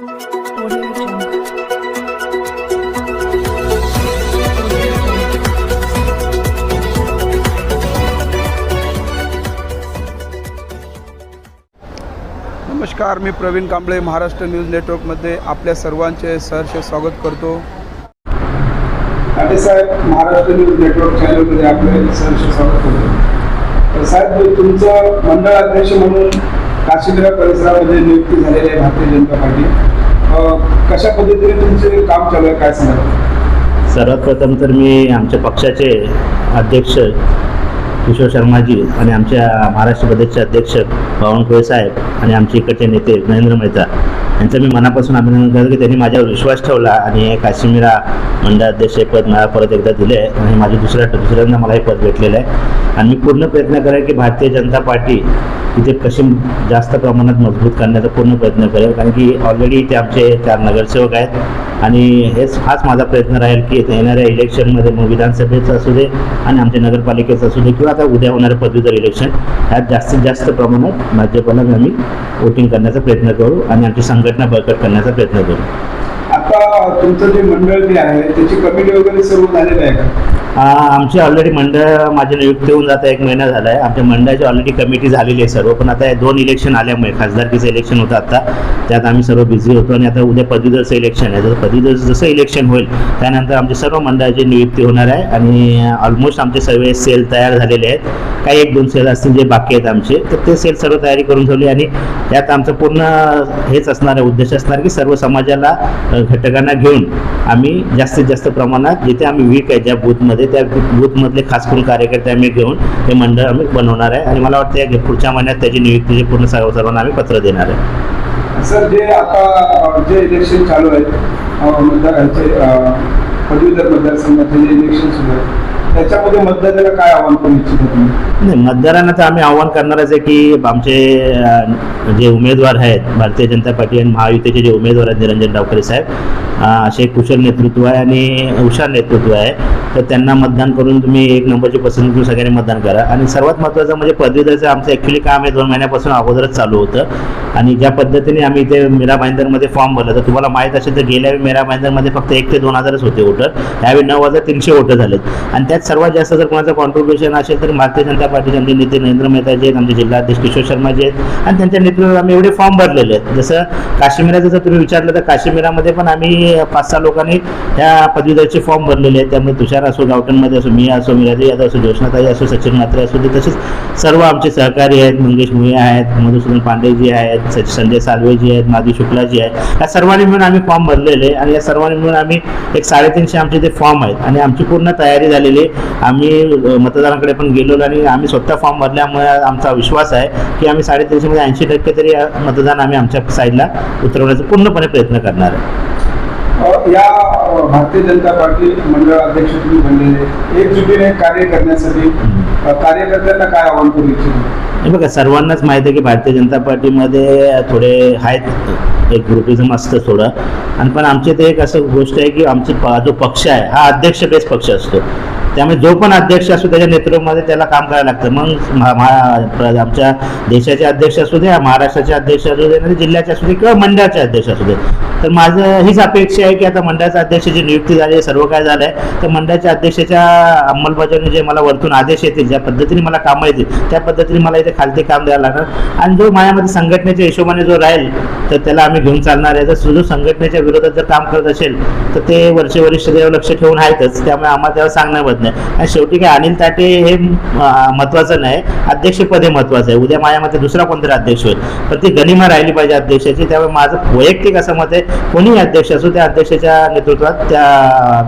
नमस्कार मी प्रवीण कांबळे महाराष्ट्र न्यूज नेटवर्कमध्ये आपल्या सर्वांचे सहर्ष स्वागत करतो. साहेब महाराष्ट्र न्यूज नेटवर्क चॅनलमध्ये आपले सहर्ष स्वागत करतो. तर साहेब तुमचं मंडळ अध्यक्ष म्हणून काशीग्रह परिसरामध्ये नियुक्ती झालेली आहे भारतीय जनता पार्टी. कशा पद्धतीने तुमचे काम चालू आहे? काय सांगा सर्वात प्रथम तर मी आमच्या पक्षाचे अध्यक्ष किशोर शर्माजी आणि आमच्या महाराष्ट्र प्रदेशचे अध्यक्ष बावनकुळे साहेब आणि आमचे इकडचे नेते नरेंद्र मेहता यांचं मी मनापासून अभिनंदन करतो की त्यांनी माझ्यावर विश्वास ठेवला आणि हे काश्मीरा मंडळाध्यक्ष हे पद मला परत एकदा दिले आहे आणि माझे दुसऱ्या दुसऱ्यांदा मला हे पद भेटलेलं आहे. आणि मी पूर्ण प्रयत्न करेन की भारतीय जनता पार्टी तिथे कशी जास्त प्रमाणात मजबूत करण्याचा पूर्ण प्रयत्न करेल. कारण की ऑलरेडी ते आमचे चार नगरसेवक आहेत. आणि हेच हाच माझा प्रयत्न राहील की येणाऱ्या इलेक्शनमध्ये मग विधानसभेचं असू दे आणि आमच्या नगरपालिकेचं असू दे किंवा आता उद्या होणारं पदवीधर इलेक्शन ह्यात जास्तीत जास्त प्रमाणात भाजपला आम्ही वोटिंग करण्याचा प्रयत्न करू आणि आमची संघटना बळकट करण्याचा प्रयत्न करू. आता तुमचं जे मंडळ जे आहे त्याची कमिटी वगैरे सर्व झालेलं आहे का? आमची ऑलरेडी मंडळ माझे नियुक्ती होऊन जाता एक महिना झाला आहे आमच्या मंडळाची ऑलरेडी कमिटी झालेली आहे सर्व. पण आता हे दोन इलेक्शन आल्यामुळे खासदारकीचं इलेक्शन होतं आता. त्यात आम्ही सर्व बिझी होतो आणि आता उद्या पदवीधरचं इलेक्शन आहे. तर पदवीधर जसं इलेक्शन होईल त्यानंतर आमचे सर्व मंडळाची नियुक्ती होणार आहे. आणि ऑलमोस्ट आमचे सर्व सेल तयार झालेले आहेत. काही एक दोन सेल असतील जे बाकी आहेत आमचे तर ते सेल सर्व तयारी करून ठेवली आणि त्यात आमचं पूर्ण हेच असणार आहे उद्देश असणार की सर्व समाजाला घटकांना घेऊन आम्ही जास्तीत जास्त प्रमाणात जिथे आम्ही वीक आहे ज्या बूथमध्ये त्या बूथमधले खास करून कार्यकर्ते आम्ही घेऊन हे मंडळ आम्ही बनवणार आहे आणि मला वाटतं या पुढच्या महिन्यात त्याची नियुक्तीचे पूर्ण सर्व सर्वांना आम्ही पत्र देणार आहे. सर जे आता जे इलेक्शन चालू आहे मतदारांचे पदवीधर मतदारसंघाचे जे इलेक्शन सुरू आहे त्याच्यामध्ये मतदाराला काय आव्हान करू इच्छित नाही मतदारांना तर आम्ही आव्हान करणारच आहे की आमचे अ, जे उमेदवार आहेत भारतीय जनता पार्टी आणि महायुतीचे जे उमेदवार आहेत निरंजन डावकरे साहेब अ, असे कुशल नेतृत्व आहे आणि हुशार नेतृत्व आहे. तर त्यांना मतदान करून तुम्ही एक नंबरची पसंती करून सगळ्यांनी मतदान करा. आणि सर्वात महत्त्वाचं म्हणजे पदवीधरचं आमचं ॲक्च्युली काम आहे दोन महिन्यापासून अगोदरच चालू होतं. आणि ज्या पद्धतीने आम्ही इथे मीरा भाईंदरमध्ये फॉर्म भरलं तर तुम्हाला माहीत असेल तर गेल्या वेळी मीरा भाईंदरमध्ये फक्त एक ते दोन हजारच होते वोटर यावेळी नऊ हजार तीनशे वोटर झालेत. आणि त्यात सर्वात जास्त जर कोणाचं कॉन्ट्रीब्युशन असेल तर भारतीय जनता पार्टीचे आमचे नेते नरेंद्र मेहताजी आहेत आमचे जिल्हाध्यक्ष किशोर शर्माजी आहेत आणि त्यांच्या नेतृत्वात आम्ही एवढे फॉर्म भरलेले आहेत. जसं काश्मीराचं जर तुम्ही विचारलं तर काश्मीरामध्ये पण आम्ही पाच सहा लोकांनी ह्या पदवीधरचे फॉर्म भरलेले आहेत. त्यामुळे तुषार असो गावटनमध्ये असो मी असो मिराजी यादव असो ज्योष्णाताई असो सचिन म्हात्रे असो ते तसेच सर्व आमचे सहकारी आहेत. मंगेश भुया आहेत मधुसूदन पांडेजी आहेत संजय सालवेजी आहेत माधवी शुक्लाजी आहेत या सर्वांनी मिळून आम्ही फॉर्म भरलेले आणि या सर्वांनी मिळून आम्ही एक साडेतीनशे आमचे ते फॉर्म आहेत. आणि आमची पूर्ण तयारी झालेली आम्ही मतदारांकडे पण गेलो आणि आम्ही स्वतः फॉर्म भरल्यामुळे आमचा विश्वास आहे की आम्ही साडेतीनशेमध्ये ऐंशी टक्के तरी मतदान आम्ही आमच्या साईडला उतरवण्याचा पूर्णपणे प्रयत्न करणार आहे. या भारतीय जनता पार्टी मंडळ अध्यक्ष तुम्ही बनलेले. एकजुटीने कार्य करण्यासाठी कार्यकर्त्यांना काय आव्हान करू इच्छिता? हे बघा सर्वांनाच माहिती आहे की भारतीय जनता पार्टीमध्ये थोडे आहेत एक ग्रुपिझम असतं थोडं. आणि पण आमचे ते एक असं गोष्ट आहे की आमचे जो पक्ष आहे हा अध्यक्ष बेस पक्ष असतो. त्यामुळे जो पण अध्यक्ष असू त्याच्या नेतृत्वामध्ये त्याला काम करायला लागतं. मग आमच्या देशाचे अध्यक्ष असू दे महाराष्ट्राचे अध्यक्ष असू दे म्हणजे जिल्ह्याचे असू दे किंवा मंडळाचे अध्यक्ष असू दे तर माझं हीच अपेक्षा आहे की आता मंडळाचा अध्यक्षाची नियुक्ती झाली आहे सर्व काय झालं आहे तर मंडळाच्या अध्यक्षाच्या अंमलबजावणी जे मला वरतून आदेश येतील ज्या पद्धतीने मला कामं येतील त्या पद्धतीने मला इथे खालती काम द्यायला लागणार. आणि जो माझ्यामध्ये संघटनेच्या हिशोबाने जो राहील तर त्याला आम्ही घेऊन चालणार आहे. जर जो संघटनेच्या विरोधात जर काम करत असेल तर ते वरचे वरिष्ठ लक्ष ठेवून आहेतच. त्यामुळे आम्हाला त्याला सांगणं होत नाही आणि शेवटी काय अनिल ताटे हे महत्वाचं नाही अध्यक्षपद हे महत्वाचं आहे. उद्या माझ्यामध्ये दुसरा कोणतरी अध्यक्ष होईल. पण ती गनिमा राहिली पाहिजे अध्यक्षाची त्यामुळे माझं वैयक्तिक असं मत आहे कोणीही अध्यक्ष असू त्या अध्यक्षाच्या नेतृत्वात त्या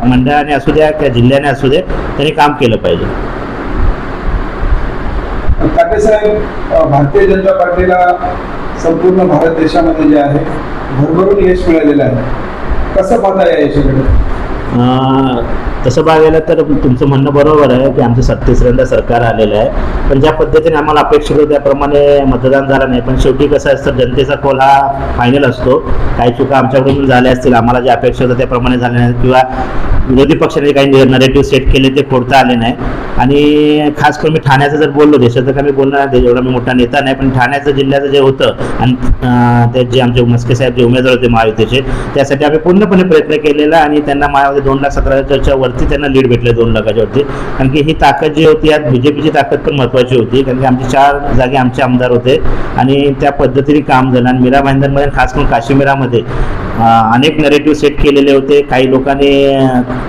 मंडळाने असू द्या त्या जिल्ह्याने असू दे त्यांनी काम केलं पाहिजे. ताटे साहेब भारतीय जनता पार्टीला संपूर्ण भारत देशामध्ये जे आहे भरभरून यश मिळालेलं आहे. कसं पाहता या यशाकडे? तसं बघायला तर तुमचं म्हणणं बरोबर आहे की आमचं सत्तीसऱ्यांदा सरकार आलेलं आहे. पण ज्या पद्धतीने आम्हाला अपेक्षित होतं त्याप्रमाणे मतदान झालं नाही. पण शेवटी कसं असतं जनतेचा कोल हा फायनल असतो. काही चुका आमच्याकडून झाल्या असतील आम्हाला ज्या अपेक्षा होत्या त्याप्रमाणे झाल्या नाही किंवा विरोधी पक्षाने काही नरेटिव्ह सेट केले ते फोडता आले नाही. आणि खास करून मी ठाण्याचं जर बोललो देशाचं का मी बोलणार नाही एवढा मी मोठा नेता नाही. पण ठाण्याचं जिल्ह्याचं जे होतं आणि ते जे आमचे मस्के साहेब जे उमेदवार होते महायुतीचे त्यासाठी आम्ही पूर्णपणे प्रयत्न केलेला आणि त्यांना महायुती दोन लाख सतरा हजारच्या वरती त्यांना लीड भेटले दोन लाखाच्या वरती. कारण की ही ताकद जी होती यात बीजेपीची ताकद पण महत्त्वाची होती. कारण की आमचे चार जागे आमचे आमदार होते. आणि त्या पद्धतीने काम झालं. आणि मीरा भाईंदरमध्ये खास करून काश्मीरामध्ये अनेक नरेटिव्ह सेट केलेले होते. काही लोकांनी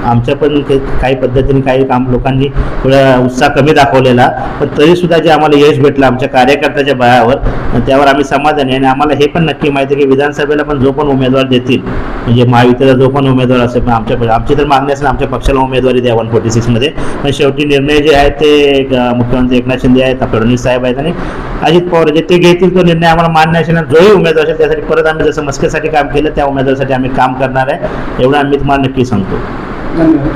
आमच्या पण काही पद्धतीने काही काम लोकांनी थोडा उत्साह कमी दाखवलेला. पण तरी सुद्धा जे आम्हाला यश भेटलं आमच्या कार्यकर्त्याच्या बळावर त्यावर आम्ही समाधानी आणि आम्हाला हे पण नक्की माहिती आहे की विधानसभेला पण जो पण उमेदवार देतील म्हणजे महायुतीचा जो पण उमेदवार असेल पण आमच्या आमची तर मागणी असेल आमच्या पक्षाला उमेदवारी द्या वन फोर्टी सिक्समध्ये. पण शेवटी निर्णय जे आहेत ते मुख्यमंत्री एकनाथ शिंदे आहेत फडणवीस साहेब आहेत आणि अजित पवार जे ते घेतील तो निर्णय आम्हाला मान्य असेल आणि जोही उमेदवार असेल त्यासाठी परत आम्ही जसं मस्केसाठी काम केलं त्या उमेदवारासाठी आम्ही काम करणार आहे एवढं आम्ही तुम्हाला नक्की सांगतो. धन्यवाद.